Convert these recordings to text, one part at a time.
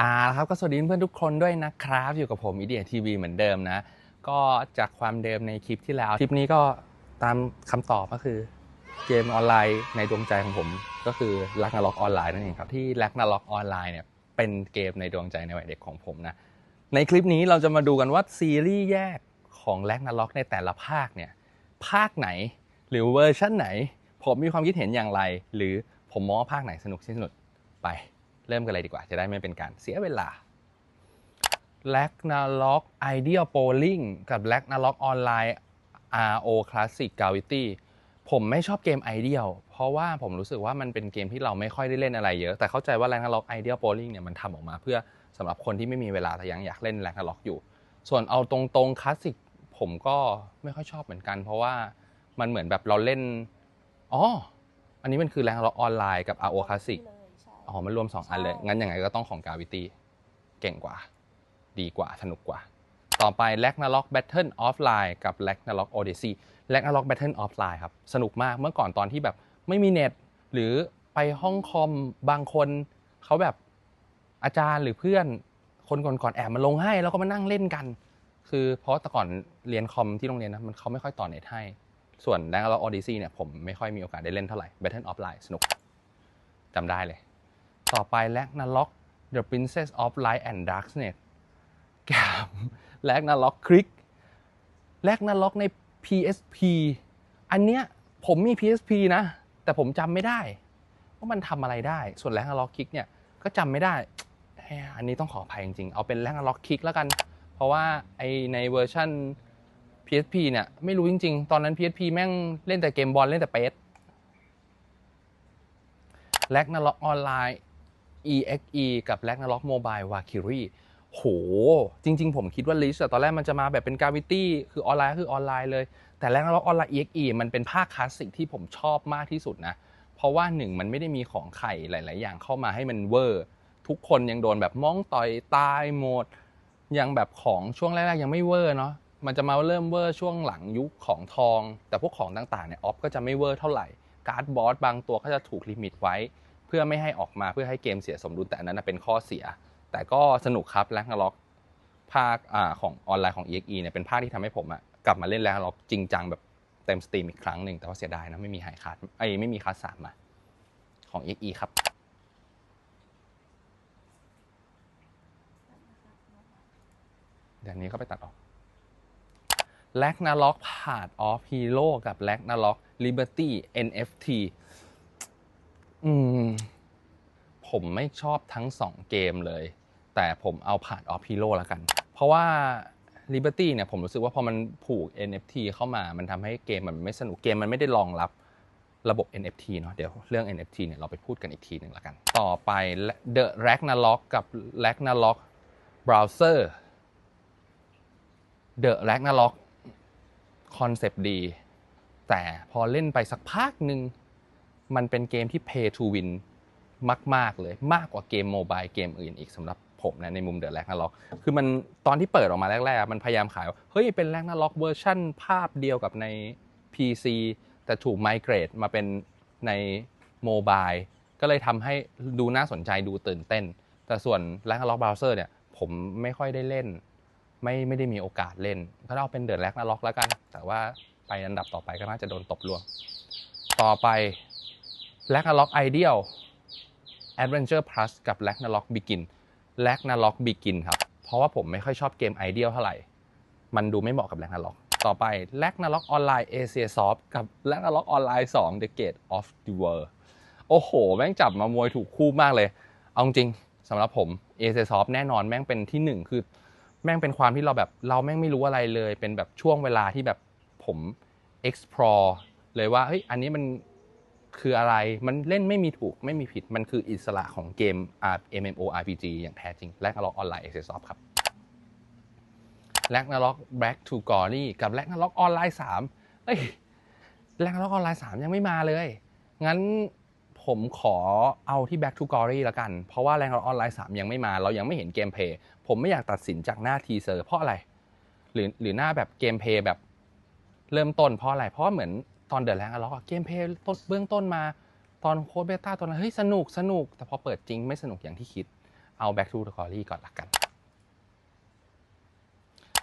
อ่าครับก็สวัสดีเพื่อนทุกคนด้วยนะครับ อยู่กับผมอีเดียทีวีเหมือนเดิมนะ ก็จากความเดิมในคลิปที่แล้ว คลิปนี้ก็ตามคำตอบก็คือเกมออนไลน์ในดวงใจของผม ก็คือลักนาล็อกออนไลน์นั่นเองครับที่ลักนาล็อกออนไลน์เนี่ยเป็นเกมในดวงใจในวัยเด็กของผมนะในคลิปนี้เราจะมาดูกันว่าซีรีส์แยกของแลกนาล็อกในแต่ละภาคเนี่ยภาคไหนหรือเวอร์ชันไหน ผมมีความคิดเห็นอย่างไร หรือผมมองว่าภาคไหนสนุกที่สุดไป เริ่มกันเลยดีกว่า จะได้ไม่เป็นการเสียเวลา l a g n a l o k Ideal Bowling กับ l a g n a l o k Online RO Classic Gravity ผมไม่ชอบเกม Ideal เพราะว่าผมรู้สึกว่ามันเป็นเกมที่เราไม่ค่อยได้เล่นอะไรเยอะ แต่เข้าใจว่า l a g n a l o k Ideal Bowling เนี่ยมันทำออกมาเพื่อสำหรับคนที่ไม่มีเวลาแต่ยังอยากเล่น l a g n a l o k อยู่ ส่วนเอาตรงๆคลาสสิกผมก็ไม่ค่อยชอบเหมือนกัน เพราะว่ามันเหมือนแบบเราเล่นอ๋ออันนี้มันคือ l a g n a l o k Online กับ RO Classic อ๋อมันรวม2อันเลยใช่งั้นยังไงก็ต้องของ Gravity เก่งกว่า ดีกว่าสนุกกว่า ต่อไป Ragnarok Battle Offline กับ Ragnarok Odyssey Ragnarok Battle Offline ครับ สนุกมากเมื่อก่อนตอนที่แบบไม่มีเน็ต หรือไปห้องคอมบางคนเขาแบบอาจารย์หรือเพื่อนคนก่อนๆแอบมาลงให้แล้วก็มานั่งเล่นกัน คือเพราะแต่ก่อนเรียนคอมที่โรงเรียนนะมันเขาไม่ค่อยต่อเน็ตให้ ส่วน Ragnarok Odyssey เนี่ยผมไม่ค่อยมีโอกาสได้เล่นเท่าไหร่ Battle Offline สนุกจำได้เลย ต่อไปแลกนาล็อก The Princess of Light and Darkness กับแลกนาล็อกคลิกแลกนาล็อกใน PSP อันเนี้ยผมมี PSP นะ แต่ผมจำไม่ได้ว่ามันทำอะไรได้ ส่วนแลกนาล็อกคลิกเนี่ยก็จำไม่ได้ อันนี้ต้องขออภัยจริงๆ เอาเป็นแลกนาล็อกคลิกแล้วกัน เพราะว่าไอในเวอร์ชัน PSP เนี่ยไม่รู้จริงๆ ตอนนั้น PSP แม่งเล่นแต่เกมบอลเล่นแต่เปสแลกนาล็อกออนไลน์ EXE กับ l a g n a r o k Mobile Valkyrie โห จริง ๆ ผมคิดว่า List ตอนแรกมันจะมาแบบเป็น Gravity คือออนไลน์คือออนไลน์เลย แต่ l a g n a r o k Online EXE มันเป็นภาคคลาสสิกที่ผมชอบมากที่สุดนะ เพราะว่าหนึ่งมันไม่ได้มีของไข่หลาย ๆ อย่างเข้ามาให้มันเวอร์ ทุกคนยังโดนแบบมองต่อยตายหมด ยังแบบของช่วงแรก ๆ ยังไม่เวอร์เนาะ มันจะมาเริ่มเวอร์ช่วงหลังยุคของทอง แต่พวกของต่าง ๆ เนี่ยออฟก็จะไม่เวอร์เท่าไหร่ การ์ดบอสบางตัวก็จะถูกลิมิตไว้ เพื่อไม่ให้ออกมาเพื่อให้เกมเสียสมดุลแต่อันนั้นเป็นข้อเสีย แต่ก็สนุกครับแลกนาล็อกภาคของออนไลน์ของ EXE เนี่ยเป็นภาคที่ทำให้ผมอะกลับมาเล่นแลกนาล็อกจริงจังแบบเต็มสตรีมอีกครั้งหนึ่งแต่ว่าเสียดายนะไม่มีไฮคาร์ดไอ้ไม่มีคาร์ดสามมาของ EXE ครับเดี๋ยวนี้ก็ไปตัดออกแลกนาล็อกผ่านออฟฮีโร่กับแลกนาล็อกลิเบอร์ตี้ NFT อืมผมไม่ชอบทั้งสองเกมเลย แต่ผมเอาผ่านออฟฮีโร่แล้วกัน เพราะว่า Liberty เนี่ยผมรู้สึกว่าพอมันผูก NFT เข้ามา มันทำให้เกมมันไม่สนุกเกมมันไม่ได้รองรับระบบ NFT เนาะเดี๋ยวเรื่อง NFT เนี่ยเราไปพูดกันอีกทีหนึ่งล้วกัน ต่อไป The Ragnarok กับ Ragnarok Browser The Ragnarok คอนเซปต์ดี แต่พอเล่นไปสักพักหนึ่ง มันเป็นเกมที่ pay to win มาก ๆ เลยมากกว่าเกมโมบายเกมอื่นอีกสำหรับผมนะในมุมเดอะแลกนาล็อกคือมันตอนที่เปิดออกมาแรกๆ มันพยายามขายว่าเฮ้ยเป็นแลกนาล็อกเวอร์ชั่นภาพเดียวกับใน PC แต่ถูกไมเกรดมาเป็นในโมบายก็เลยทำให้ดูน่าสนใจดูตื่นเต้น แต่ส่วนแลกนาล็อกเบราว์เซอร์เนี่ยผมไม่ค่อยได้เล่น ไม่ไม่ได้มีโอกาสเล่น ก็เอาเป็นเดอะแลกนาล็อกแล้วกัน แต่ว่าไปอันดับต่อไปก็น่าจะโดนตบลวง ต่อไป Ragnarok Ideal Adventure Plus กับ Ragnarok Begin Ragnarok Begin ครับ เพราะว่าผมไม่ค่อยชอบเกม Ideal เท่าไหร่ มันดูไม่เหมาะกับ Ragnarok ต่อไป Ragnarok Online Asia Soft กับ Ragnarok Online 2 The Gate of the World โอ้โห แม่งจับมามวยถูกคู่มากเลย เอาจริงสำหรับผม Asia Soft แน่นอนแม่งเป็นที่หนึ่งคือ แม่งเป็นความที่เราแบบเราแม่งไม่รู้อะไรเลย เป็นแบบช่วงเวลาที่แบบผม explore เลยว่าเฮ้ยอันนี้มัน คืออะไร มันเล่นไม่มีถูกไม่มีผิด มันคืออิสระของเกม MMORPG อย่างแท้จริง แลกนาล็อกออนไลน์ a อ s ครับแลกนาล็อก Back to Glory กับแลกนาล็อกออนไลน์3เอ้ยแลกนาล็อกออนไลน์3ยังไม่มาเลย งั้นผมขอเอาที่ Back to Glory ละกัน เพราะว่าแลกนาล็อกออนไลน์ 3 ยังไม่มา เรายังไม่เห็นเกมเพย์ ผมไม่อยากตัดสินจากหน้าทีเซอร์เพราะอะไร หรือหรือหน้าแบบเกมเพย์แบบเริ่มต้นเพราะอะไร เพราะเหมือน ตอนเด e แ a งอะล็อกเกมเพลย์ต้นเบื้องต้นมา ตอนโค้ดเบต้าตอนนั้นเฮ้ยสนุกสนุก แต่พอเปิดจริงไม่สนุกอย่างที่คิด เอา Back to the Glory ก่อนละกัน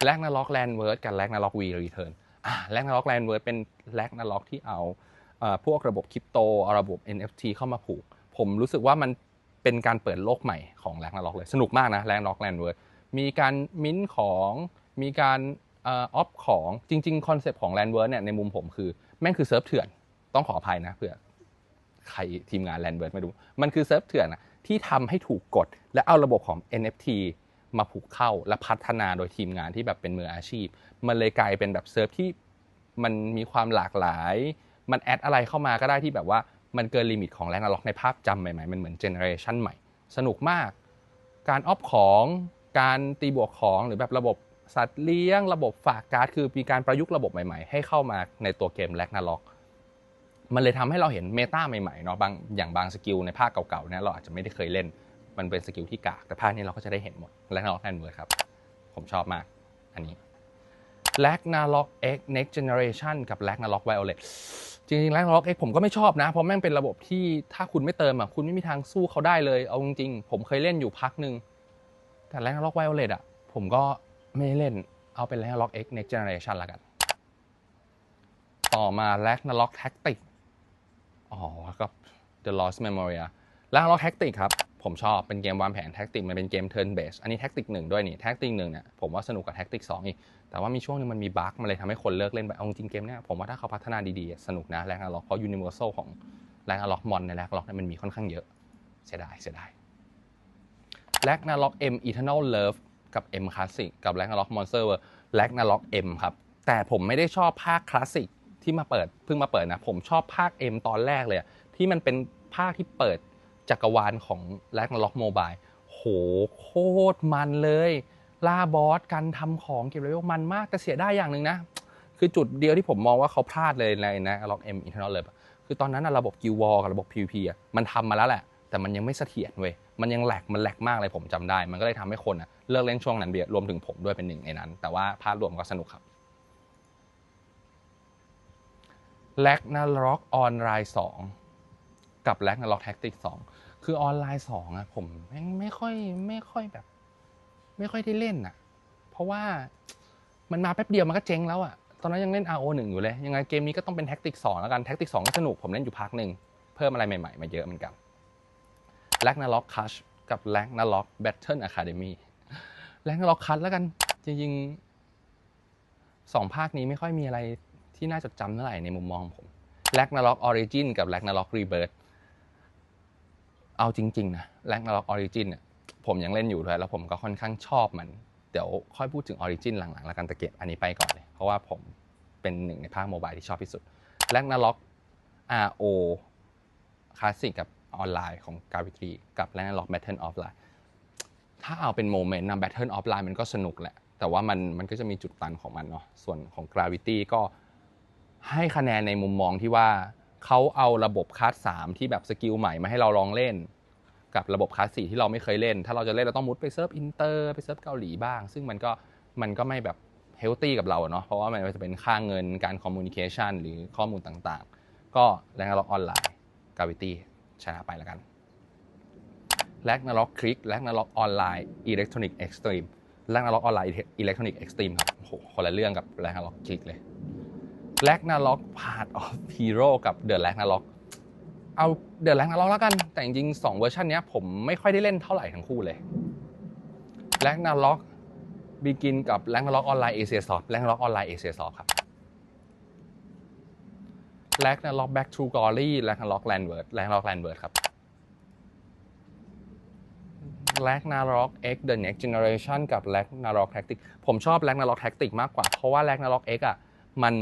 แลกนาล็อกแลนเวิร์ดกับแลกนาล็อกวีรีเทิร์นอ่าแลกนาล็อกแลนเวิร์ดเป็นแลกนาล็อกที่เอาพวกระบบคริปโตเอาระบบ NFT เข้ามาผูก ผมรู้สึกว่ามันเป็นการเปิดโลกใหม่ของแลกนาล็อกเลย สนุกมากนะแลกนาล็อกแลนเวิร์ดมีการมิ้นของมีการออฟของจริง ๆ คอนเซปต์ของแลนเวิร์ดเนี่ยในมุมผมคือ แม่งคือเซิร์ฟเถื่อน ต้องขออภัยนะเผื่อใครทีมงานแลนเวิร์ดไม่รู้ มันคือเซิร์ฟเถื่อนอะที่ทำให้ถูกกด และเอาระบบของ NFT มาผูกเข้าและพัฒนาโดยทีมงานที่แบบเป็นมืออาชีพ มันเลยกลายเป็นแบบเซิร์ฟที่มันมีความหลากหลาย มันแอดอะไรเข้ามาก็ได้ที่แบบว่ามันเกินลิมิตของแรงนาล็อกในภาพจำใหม่ๆ มันเหมือนเจเนอเรชันใหม่ สนุกมาก การออฟของ การตีบวกของหรือแบบระบบ สัตว์เลี้ยงระบบฝากการ์ดคือมีการประยุกต์ระบบใหม่ๆ ให้เข้ามาในตัวเกมแลกนาล็อกมันเลยทำให้เราเห็นเมตาใหม่ๆเนาะบางอย่างบางสกิลในภาคเก่าๆเนี่ยเราอาจจะไม่ได้เคยเล่น มันเป็นสกิลที่กาก แต่ภาคนี้เราก็จะได้เห็นหมดแลกนาล็อกแอนเวิร์ดครับ ผมชอบมาก อันนี้แลกนาล็อก X Next Generation กับแลกนาล็อก Violet จริงๆแลกนาล็อก X ผมก็ไม่ชอบนะ เพราะแม่งเป็นระบบที่ถ้าคุณไม่เติมอะคุณไม่มีทางสู้เขาได้เลยเอาจริงๆผมเคยเล่นอยู่พักหนึ่งแต่แลกนาล็อก Violet อะผมก็ ไม่เล่น เอาเป็นแลกนาล็อก X Next Generation ละกัน ต่อมาแลกนาล็อก Tactic อ๋อก็ The Lost Memoria แลกนาล็อก Tactic ครับ ผมชอบเป็นเกมวางแผนแท็กติกมันเป็นเกม turn based อันนี้แท็กติกหนึ่งด้วยนี่แท็กติกหนึ่งเนี่ยผมว่าสนุกกว่าแท็กติกสองอีก แต่ว่ามีช่วงนึงมันมีบั๊กมันเลยทำให้คนเลิกเล่นไปเอาจริงเกมเนี่ยผมว่าถ้าเขาพัฒนาดีๆ สนุกนะแรงอล็อกเพราะยูนิเวอร์แซลของแรงอล็อกมอนในแรงอล็อกเนี่ยมันมีค่อนข้างเยอะเสียดายเสียดายแรงอล็อก M Eternal Love กับ M Classic กับแรงอล็อ ก Monster World แรงอล็อก M ครับ แต่ผมไม่ได้ชอบภาคคลาสสิกที่มาเปิดเพิ่งมาเปิดนะ ผมชอบภาค M ตอนแรกเลย ที่มันเป็นภาคที่เปิดจักรวาลของแลกนาล็อกโมบายโหโคตรมันเลยล่าบอสการทำของเก็บเลเวลมันมากแต่เสียได้อย่างหนึ่งนะ คือจุดเดียวที่ผมมองว่าเขาพลาดเลยในนะล็อกเอ็มอินเทอร์เน็ตเลยคือตอนนั้นระบบกิววอลกับระบบ PVP อะมันทำมาแล้วแหละ แต่มันยังไม่เสถียรเว้ย มันยังแหลกมันแหลกมากเลยผมจำได้ มันก็เลยทำให้คนอะเลิกเล่นช่วงนั้นเบียรวมถึงผมด้วยเป็นหนึ่งในนั้น แต่ว่าภาพรวมก็สนุกครับแลกนาล็อกออนไลน์สองกับแลกนาล็อกแท็กติกสองคือออนไลน์สองอะผมไม่ไม่ค่อยไม่ค่อยแบบ ไม่ค่อยได้เล่นอะเพราะว่ามันมาแป๊บเดียวมันก็เจ๊งแล้วอะตอนนั้นยังเล่น RO 1 อยู่เลย ยังไงเกมนี้ก็ต้องเป็นแท็กติกสองแล้วกันแท็กติกสองก็สนุกผมเล่นอยู่พักหนึ่งเพิ่มอะไรใหม่ๆมาเยอะเหมือนกัน แลกนาล็อกคัชกับแลกนาล็อกแบทเทิลอะคาเดมี่แลกนาล็อกคัชแล้วกันจริงๆสองภาคนี้ไม่ค่อยมีอะไรที่น่าจดจำเท่าไหร่ในมุมมองผมแลกนาล็อกออริจินกับแลกนาล็อกรีเบิร์เอาจริงๆนะแลกนาล็อกออริจินเนี่ยผมยังเล่นอยู่ด้วยแล้วผมก็ค่อนข้างชอบมัน เดี๋ยวค่อยพูดถึงออริจินหลังๆ แล้วกันตะเก็บอันนี้ไปก่อนเลย เพราะว่าผมเป็นหนึ่งในภาคโมบายที่ชอบที่สุดแลกนาล็อก RO คลาสสิกกับ ออนไลน์ของกาวิตรีกับแลกนาล็อกแบทเทิลออฟไลน์ถ้าเอาเป็นโมเมนต์นะแบทเทิลออฟไลน์มันก็สนุกแหละ แต่ว่ามันมันก็จะมีจุดตันของมันเนาะส่วนของ Gravity ก็ให้คะแนนในมุมมองที่ว่าเขาเอาระบบคลาสสามที่แบบสกิลใหม่มาให้เราลองเล่น กับระบบคลาสสี่ที่เราไม่เคยเล่น ถ้าเราจะเล่นเราต้องมุดไปเซิร์ฟอินเตอร์ไปเซิร์ฟเกาหลีบ้าง ซึ่งมันก็มันก็ไม่แบบเฮลตี้กับเราเนาะเพราะว่ามันจะเป็นค่าเงินการคอมมูนิเคชันหรือข้อมูลต่างๆ ก็แรงล็อกออนไลน์กาวิตี้ ชนะไปแล้วกันแลกนาล็อกคลิกแลกนาล็อกออนไลน์อิเล็กทรอนิกส์เอ็กซ์ตรีมแลกนาล็อกออนไลน์อิเล็กทรอนิกส์เอ็กซ์ตรีมครับโอ้โหคนละเรื่องกับแลกนาล็อกคลิกเลยแลกนาล็อกพาร์ทออฟฮีโร่กับเดอะแลกนาล็อกเอาเดอะแลกนาล็อกแล้วกัน แต่จริงๆสองเวอร์ชันนี้ผมไม่ค่อยได้เล่นเท่าไหร่ทั้งคู่เลยแลกนาล็อกบีกินกับแลกนาล็อกออนไลน์เอเชียซอฟแลกนาล็อกออนไลน์เอเชียซอฟครับ แลกนาล็อกแบ็กทูกอรี่แลกนาล็อกแลนเวิร์ดแลกนาล็อกแลนเวิร์ดครับแลกนาล็อก X The Next Generation กับแลกนาล็อกแท็กติกผมชอบแลกนาล็อกแท็กติกมากกว่า เพราะว่าแลกนาล็อก X อะมัน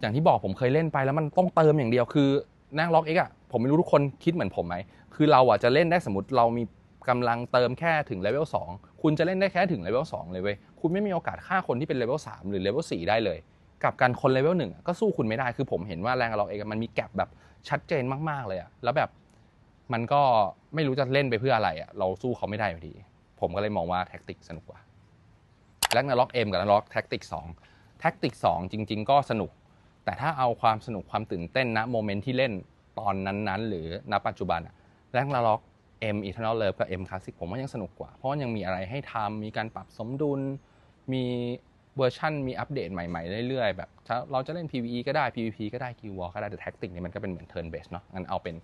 อย่างที่บอกผมเคยเล่นไปแล้วมันต้องเติมอย่างเดียวคือแลกนาล็อก X อะผมไม่รู้ทุกคนคิดเหมือนผมไหมคือเราอะจะเล่นได้สมมติเรามีกำลังเติมแค่ถึงเลเวล2คุณจะเล่นได้แค่ถึงเลเวล2เลยเว้ยคุณไม่มีโอกาสฆ่าคนที่เป็นเลเวล3หรือเลเวล4ได้เลย กับการคนเลเวลหนึ่งก็สู้คุณไม่ได้คือผมเห็นว่าแรงเราเองมันมีแกลบแบบชัดเจนมากๆเลยอะแล้วแบบมันก็ไม่รู้จะเล่นไปเพื่ออะไรอะเราสู้เขาไม่ได้อยู่ดี ผมก็เลยมองว่าแท็กติกสนุกกว่าแลกนาล็อกเอ็มกับนาล็อกแท็กติกสองแท็กติกสองจริง ๆ ก็สนุก แต่ถ้าเอาความสนุกความตื่นเต้นณโมเมนต์ที่เล่นตอนนั้นๆ หรือณปัจจุบันแลกนาล็อก M Eternal Love กับ M Classic ผมว่ายังสนุกกว่า เพราะว่ายังมีอะไรให้ทำมีการปรับสมดุลมี เวอร์ชันมีอัปเดตใหม่ๆ เรื่อยๆ แบบเราจะเล่น PVE ก็ได้ PVP ก็ได้ Guild War ก็ได้แต่ Tactic เนี่ยมันก็เป็นเหมือน Turn Based เนาะงั้นเอาเป็น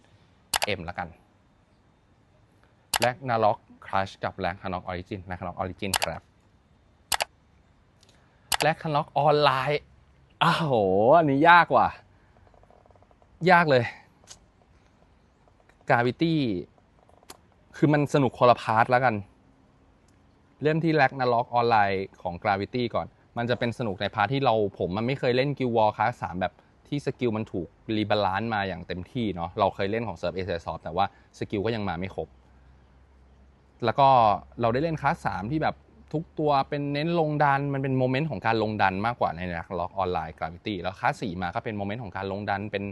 M ละกันแลกนาล็อกครัชกับแลกนาล็อกออริจินแลกนาล็อกออริจินครับแลกนาล็อกออนไลน์อ้าวโหอันนี้ยากว่ะ ยากเลยกาวิตี้คือมันสนุกคนละพาร์ทแล้วกัน เริ่มที่แลกนาล็อกออนไลน์ของ Gravity ก่อน มันจะเป็นสนุกในพาร์ทที่เราผมมันไม่เคยเล่นกิววอลคลาสสามแบบที่สกิลมันถูกรีบาลานซ์มาอย่างเต็มที่เนาะเราเคยเล่นของเซิร์ฟเอเซอฟแต่ว่าสกิลก็ยังมาไม่ครบ แล้วก็เราได้เล่นคลาสสามที่แบบทุกตัวเป็นเน้นลงดันมันเป็นโมเมนต์ของการลงดันมากกว่าในนักล็อกออนไลน์ Gravity แล้วคลาสสี่มาก็เป็นโมเมนต์ของการลงดันเป็น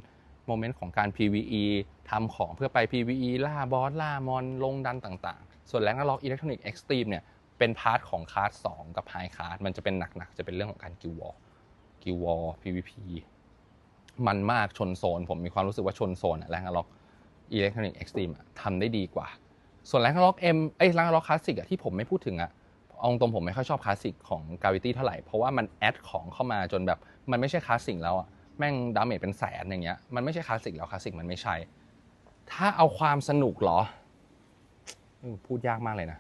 โมเมนต์ของการ PVE ทำของเพื่อไป PVE ล่าบอสล่ามอนลงดันต่าง ๆ ส่วนแรงนักล็อกอิเล็กทรอนิกส์เอ็กซ์ตรีมเนี่ย เป็นพาร์ทของคลาสสองกับไฮคลาสมันจะเป็นหนักๆ จะเป็นเรื่องของการกิววอลกิววอล PVP มันมากชนโซน ผมมีความรู้สึกว่าชนโซนแรงนักล็อกอิเล็กทรอนิกส์เอ็กซ์ตรีมทำได้ดีกว่า ส่วนแรงล็อกเอ็มเอ้แรงล็อกคลาสสิกอะที่ผมไม่พูดถึงอะเอาตรงผมไม่ค่อยชอบคลาสสิกของ Gravity เท่าไหร่ เพราะว่ามันแอดของเข้ามาจนแบบมันไม่ใช่คลาสสิกแล้วอะแม่งดาเมจเป็นแสนอย่างเงี้ยมันไม่ใช่คลาสสิกแล้วคลาสสิกมันไม่ใช่ ถ้าเอาความสนุกเหรอพูดยากมากเลยนะ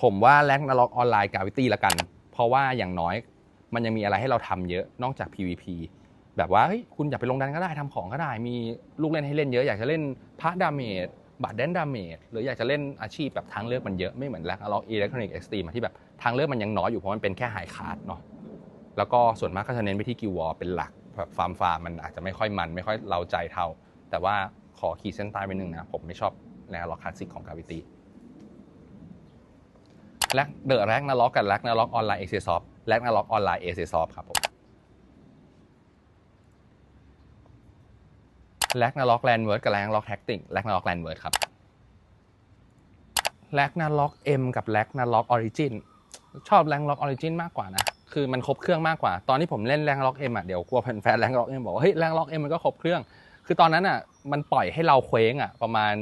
ผมว่าแลกนาล็อกออนไลน์ Gravity ละกัน เพราะว่าอย่างน้อยมันยังมีอะไรให้เราทำเยอะนอกจาก PVP แบบว่าเฮ้ยคุณอยากไปลงดันก็ได้ทำของก็ได้ มีลูกเล่นให้เล่นเยอะ อยากจะเล่นพระดาเมจบัตรแดนดาเมจหรืออยากจะเล่นอาชีพแบบทางเลือกมันเยอะไม่เหมือนแลกนล็อกอิเล็กทรอนิกส์เอ็กซ์ตรีมที่แบบทางเลือกมันยังน้อยอยู่เพราะมันเป็นแค่ไฮคาร์ดเนาะแล้วก็ส่วนมากก็จะเน้นไปที่กิววอเป็นหลักแบบฟาร์มฟาร์มมันอาจจะไม่ค่อยมันไม่ค่อยเล้าใจเท่า แต่ว่าขอขีดเส้นใต้ไปหนึ่งนะผมไม่ชอบแลกล็อกคลาสสิกของกาวิตี้ แลกเดอะแลกนาล็อกกับแลกนาล็อกออนไลน์เอเซซอฟแลกนาล็อกออนไลน์เอเซซอฟครับผมแลกนาล็อกแลนเวิร์ดกับแลกนาล็อกแท็กติงแลกนาล็อกแลนเวิร์ดครับแลกนาล็อกเอ็มกับแลกนาล็อกออริจินชอบแลกนาล็อกออริจินมากกว่านะคือมันครบเครื่องมากกว่า ตอนที่ผมเล่นแลกนาล็อกเอ็มอะเดี๋ยวกลัวแฟนแลกนาล็อกเอ็มบอกว่าเฮ้ยแลกนาล็อกเอ็มมันก็ครบเครื่อง คือตอนนั้นอะมันปล่อยให้เราเคว้งอะประมาณ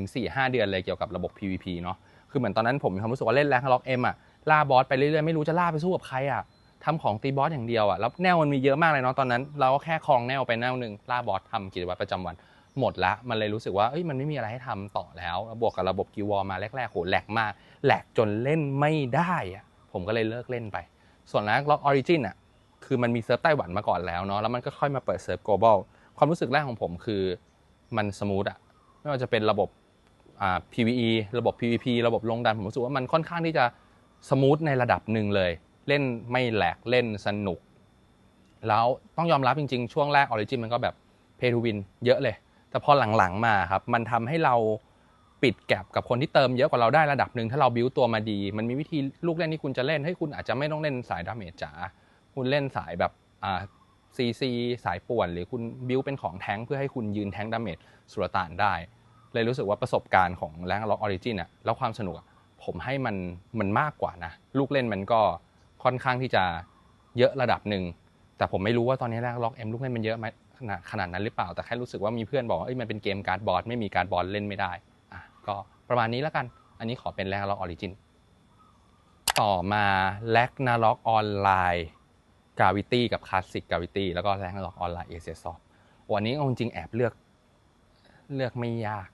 3-4-5 เดือนเลยเกี่ยวกับระบบ PVP เนาะ คือเหมือนตอนนั้นผมมีความรู้สึกว่าเล่นแลกนาล็อกเอ็มอะล่าบอสไปเรื่อยๆไม่รู้จะล่าไปสู้กับใครอะทำของตีบอสอย่างเดียวอะแล้วแนวมันมีเยอะมากเลยเนาะตอนนั้น เราก็แค่คลองแนวไปแนวหนึ่งล่าบอสทำกิจวัตรประจำวัน หมดละมันเลยรู้สึกว่าเอ้ยมันไม่มีอะไรให้ทำต่อแล้วบวกกับระบบกิวอมาแรกๆโหแหลกมากแหลกจนเล่นไม่ได้อะผมก็เลยเลิกเล่นไป ส่วนแรกล็อกออริจินอะคือมันมีเซิร์ฟไต้หวันมาก่อนแล้วเนาะแล้วมันก็ค่อยมาเปิดเซิร์ฟ global ความรู้สึกแรกของผมคือมันสมูทอะไม่ว่าจะเป็นระบบ PVE ระบบ PVP ระบบลงดันผมรู้สึกว่ามันค่อนข้างที่จะสมูทในระดับหนึ่งเลย เล่นไม่แหลกเล่นสนุก แล้วต้องยอมรับจริง ๆ ช่วงแรกออริจินมันก็แบบ pay to win เยอะเลย แต่พอหลังๆมาครับมันทำให้เราปิดแกลบกับคนที่เติมเยอะกว่าเราได้ระดับหนึ่งถ้าเราบิวตัวมาดี มันมีวิธีลูกเล่นที่คุณจะเล่นให้คุณอาจจะไม่ต้องเล่นสายดาเมจจ๋าคุณเล่นสายแบบอ่าซีซีสายป่วน หรือคุณบิวเป็นของแท้งเพื่อให้คุณยืนแท้งดาเมจสุลต่านได้ เลยรู้สึกว่าประสบการณ์ของแรงล็อกออริจินอะแล้วความสนุกผมให้มันมันมากกว่านะ ลูกเล่นมันก็ค่อนข้างที่จะเยอะระดับหนึ่งแต่ผมไม่รู้ว่าตอนนี้แรงล็อกเอ็มลูกเล่นมันเยอะไหมขนาดนั้นหรือเปล่า แต่แค่รู้สึกว่ามีเพื่อนบอกว่ามันเป็นเกมการ์ดบอร์ดไม่มีการ์ดบอร์ดเล่นไม่ได้อะก็ประมาณนี้แล้วกัน อันนี้ขอเป็นแลกล็อกออริจินต่อมาแลกนาล็อกออนไลน์กาวิตี้กับคลาสสิกกาวิตี้แล้วก็แลกนาล็อกออนไลน์เอเซียซอฟวันนี้จริงแอบเลือกเลือกไม่ยาก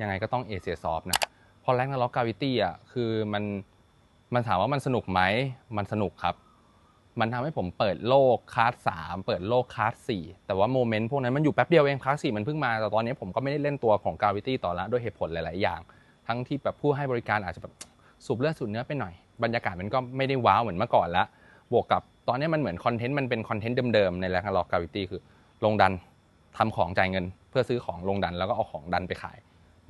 ยังไงก็ต้องเอเซียซอฟนะพอแลกนาล็อกกาวิตี้อะคือมันมันถามว่ามันสนุกไหมมันสนุกครับ มันทำให้ผมเปิดโลกคลาสสามเปิดโลกคลาสสี่แต่ว่าโมเมนต์พวกนั้นมันอยู่แป๊บเดียวเองคลาสสี่มันเพิ่งมาแต่ตอนนี้ผมก็ไม่ได้เล่นตัวของกาวิตี้ต่อละด้วยเหตุผลหลาย ๆ อย่าง ทั้งที่แบบผู้ให้บริการอาจจะแบบสูบเลือดสูบเนื้อไปหน่อย บรรยากาศมันก็ไม่ได้ว้าวเหมือนเมื่อก่อนละบวกกับตอนนี้มันเหมือนคอนเทนต์มันเป็นคอนเทนต์เดิม ๆ ในแลกล็อกกาวิตี้คือลงดันทำของจ่ายเงิน เพื่อซื้อของลงดันแล้วก็เอาของดันไปขาย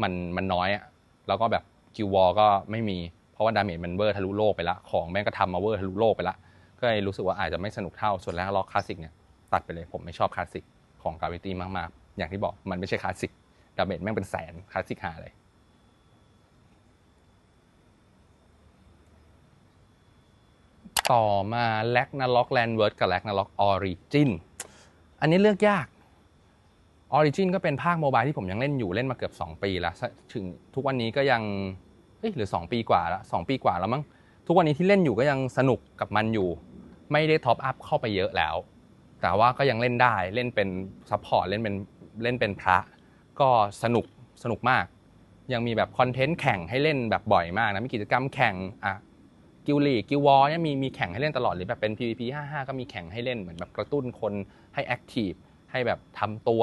มันมันน้อยอะแล้วก็แบบกิววอลก็ไม่มีเพราะว่าดาเมจมันเวอร์ทะลุโลกไปละของแม่งก็ทำมาเวอร์ทะลุโลกไปละก็เลยรู้สึกว่าอาจจะไม่สนุกเท่าส่วนแรกล็อกคลาสสิกเนี่ยตัดไปเลยผมไม่ชอบคลาสสิกของกาวิตี้มากๆ อย่างที่บอกมันไม่ใช่คลาสสิกดาเมจแม่งเป็นแสนคลาสสิกหาเลยต่อมาแลกนาล็อกแลนเวิร์ดกับแลกนาล็อกออริจินอันนี้เลือกยาก Origin ก็เป็นภาคโมบายที่ผมยังเล่นอยู่เล่นมาเกือบ 2 ปีแล้วถึงทุกวันนี้ก็ยังเอ้ยหรือ 2 ปีกว่าแล้ว2ปีกว่าแล้วมั้งทุกวันนี้ที่เล่นอยู่ก็ยังสนุกกับมันอยู่ ไม่ได้ท็อปอัพเข้าไปเยอะแล้ว แต่ว่าก็ยังเล่นได้เล่นเป็นซัพพอร์ตเล่นเป็นเล่นเป็นพระ ก็สนุกสนุกมาก ยังมีแบบคอนเทนต์แข่งให้เล่นแบบบ่อยมากนะมีกิจกรรมแข่งอะกิลลีกิลวอลเนี่ยมีมีแข่งให้เล่นตลอดหรือแบบเป็น PVP 55 ก็มีแข่งให้เล่นเหมือนแบบกระตุ้นคนให้แอคทีฟให้แบบทำตัว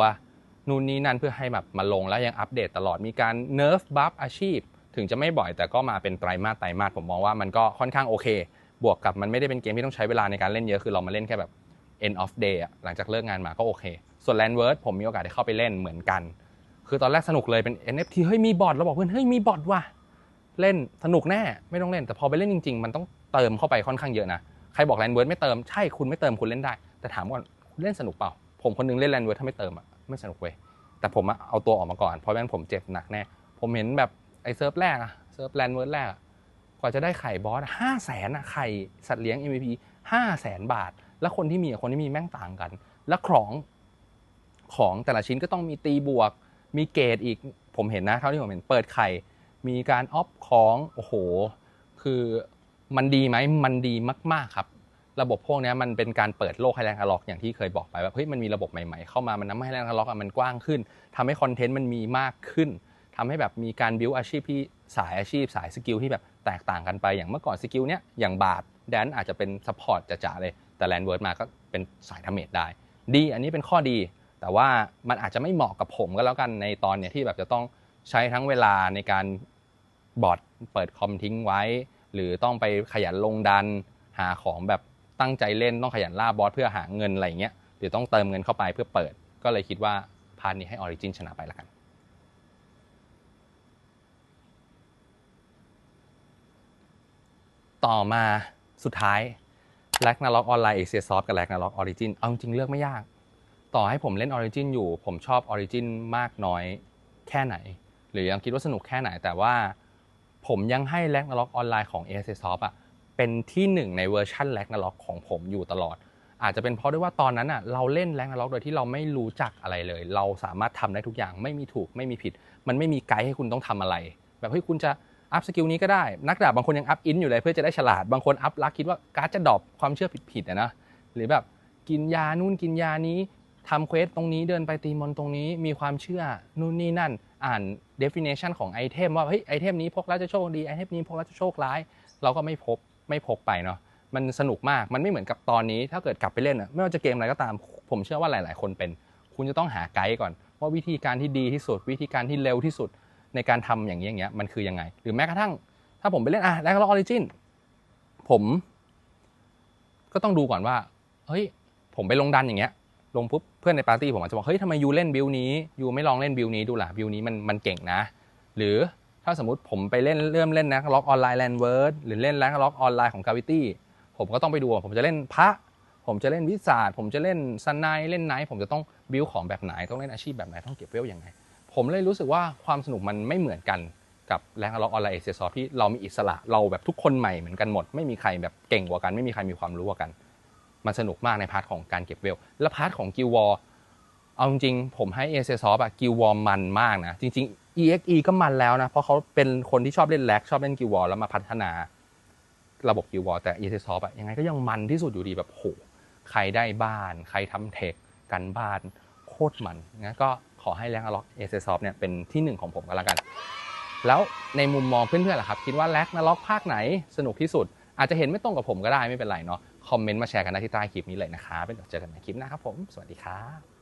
นู่นนี่นั่นเพื่อให้แบบมาลงแล้วยังอัปเดตตลอดมีการเนิร์ฟบัฟอาชีพ ถึงจะไม่บ่อยแต่ก็มาเป็นไตรมาสไตรมาสผมมองว่ามันก็ค่อนข้างโอเค บวกกับมันไม่ได้เป็นเกมที่ต้องใช้เวลาในการเล่นเยอะคือเรามาเล่นแค่แบบ end of day หลังจากเลิกงานมาก็โอเค ส่วน Landward ผมมีโอกาสได้เข้าไปเล่นเหมือนกัน คือตอนแรกสนุกเลยเป็น NFT เฮ้ยมีบอทเราบอกเพื่อนเฮ้ยมีบอทว่ะเล่นสนุกแน่ไม่ต้องเล่นแต่พอไปเล่นจริง ๆ มันต้องเติมเข้าไปค่อนข้างเยอะนะใครบอก Landward ไม่เติมใช่คุณไม่เติมคุณเล่นได้ แต่ถามว่าคุณเล่นสนุกเปล่า ผมคนนึงเล่น Landward ถ้าไม่เติมอะ ไม่สนุกเว้ยแต่ผมอะเอาตัวออกมาก่อนเพราะไม่งผมเจ็บหนักแน่ผมเห็นแบบไอ้เซิร์ฟแรกอะเซิร์ฟ Landward แรกอะกว่าจะได้ไข่บอสห้าแสนอะไข่สัตว์เลี้ยง MVP ห้าแสนบาท แล้วคนที่มีกับคนที่มีแม่งต่างกัน แล้วของของแต่ละชิ้นก็ต้องมีตีบวก มีเกรดอีกผมเห็นนะเท่าที่ผมเห็นเปิดไข่ มีการออฟของโอ้โห คือมันดีไหมมันดีมาก ๆครับ ระบบพวกนี้มันเป็นการเปิดโลกให้แรงอะล็อกอย่างที่เคยบอกไปว่าเฮ้ยมันมีระบบใหม่ๆ เข้ามามันทำให้แรงอะล็อกมันกว้างขึ้นทำให้คอนเทนต์มันมีมากขึ้นทำให้แบบมีการบิวอาชีพที่สายอาชีพ สายสกิลที่แบบแตกต่างกันไปอย่างเมื่อก่อนสกิลเนี้ยอย่างบาทแดนอาจจะเป็นซัพพอร์ตจ๋าๆเลยแต่แลนด์เวิร์ดมาก็เป็นสายทาเมจได้ ดีอันนี้เป็นข้อดี แต่ว่ามันอาจจะไม่เหมาะกับผมก็แล้วกันในตอนเนี้ยที่แบบจะต้องใช้ทั้งเวลาในการบอร์ดเปิดคอมทิ้งไว้ หรือต้องไปขยันลงดันหาของแบบ ตั้งใจเล่นต้องขยันล่าบอสเพื่อหาเงินอะไรเงี้ยหรือต้องเติมเงินเข้าไปเพื่อเปิด ก็เลยคิดว่าพาร์ทนี้ให้ Origin ชนะไปละกันต่อมาสุดท้ายแลกนาล็อกออนไลน์เอเซียซอฟกับแลกนาล็อกออริจินเอาจริงเลือกไม่ยาก ต่อให้ผมเล่นออริจินอยู่ ผมชอบออริจินมากน้อยแค่ไหน หรือยังคิดว่าสนุกแค่ไหนแต่ว่า ผมยังให้แลกนาล็อกออนไลน์ของเอเซียซอฟอะ เป็นที่หนึ่งในเวอร์ชันแลกนาล็อกของผมอยู่ตลอด อาจจะเป็นเพราะด้วยว่าตอนนั้นอะเราเล่นแลกนาล็อกโดยที่เราไม่รู้จักอะไรเลย เราสามารถทำได้ทุกอย่างไม่มีถูกไม่มีผิด มันไม่มีไกด์ให้คุณต้องทำอะไร แบบเฮ้ยคุณจะอัพสกิลนี้ก็ได้ นักดาบบางคนยังอัพอินอยู่เลยเพื่อจะได้ฉลาดบางคนอัพลักคิดว่าการ์ดจะดรอปความเชื่อผิดๆนะ หรือแบบกินยานู่นกินยานี้ทำเควสตรงนี้เดินไปตีมอนตรงนี้มีความเชื่อนู่นนี่นั่น อ่าน definition ของไอเทมว่าเฮ้ยไอเทมนี้พกแล้วจะโชคดีไอเทมนี้พกแล้วจะโชคร้าย เราก็ไม่พก ไม่พกไปเนาะมันสนุกมากมันไม่เหมือนกับตอนนี้ ถ้าเกิดกลับไปเล่นอะไม่ว่าจะเกมอะไรก็ตาม ผมเชื่อว่าหลาย ๆ คนเป็น คุณจะต้องหาไกด์ก่อน ว่าวิธีการที่ดีที่สุด วิธีการที่เร็วที่สุดในการทำอย่างนี้อย่างเงี้ยมันคือยังไง หรือแม้กระทั่ง ถ้าผมไปเล่นอะแลกล็อกออริจินผม ก็ต้องดูก่อนว่าเฮ้ยผมไปลงดันอย่างเงี้ย ลงปุ๊บเพื่อนในปาร์ตี้ผมอาจจะบอกเฮ้ยทำไมยูเล่นบิลนี้ยูไม่ลองเล่นบิลนี้ดูล่ะบิลนี้มันมันเก่งนะ หรือ ถ้าสมมติผมไปเล่นเริ่มเล่นนะล็อกออนไลน์แลนเวิร์ดหรือเล่นแลกล็อกออนไลน์ของกาวิตี้ผมก็ต้องไปดูผมจะเล่นพระ ผมจะเล่นวิสาดผมจะเล่นซันไนเล่นไนท์ผมจะต้องบิลของแบบไหนต้องเล่นอาชีพแบบไหนต้องเก็บเวลยังไง ผมเลยรู้สึกว่าความสนุกมันไม่เหมือนกันกับแรงล็อกออนไลน์เอเซซอที่เรามีอิสระเราแบบทุกคนใหม่เหมือนกันหมด ไม่มีใครแบบเก่งกว่ากัน ไม่มีใครมีความรู้กว่ากัน มันสนุกมากในพาร์ทของการเก็บเวล และพาร์ทของกิลวอเอาจริงๆผมให้เอเซซอฟอะกิลวอมันมากนะจริงๆ EXE ก็มันแล้วนะ เพราะเขาเป็นคนที่ชอบเล่นแลกชอบเล่นกิลวอลแล้วมาพัฒนาระบบกิลวอลแต่เอเซซอฟอะยังไงก็ยังมันที่สุดอยู่ดีแบบโหใครได้บ้าน ใครทำเทคกันบ้านโคตรมันงั้นก็ขอให้แรงอล็อกเอเซซอฟเนี่ยเป็นที่หนึ่งของผมก็แล้วกัน แล้วในมุมมองเพื่อนๆล่ะครับ คิดว่าแล็กนาล็อกภาคไหนสนุกที่สุด อาจจะเห็นไม่ตรงกับผมก็ได้ไม่เป็นไรเนาะคอมเมนต์มาแชร์กันได้ที่ใต้คลิปนี้เลยนะครับเป็นเจอกันในคลิปหน้าครับผม สวัสดีครับ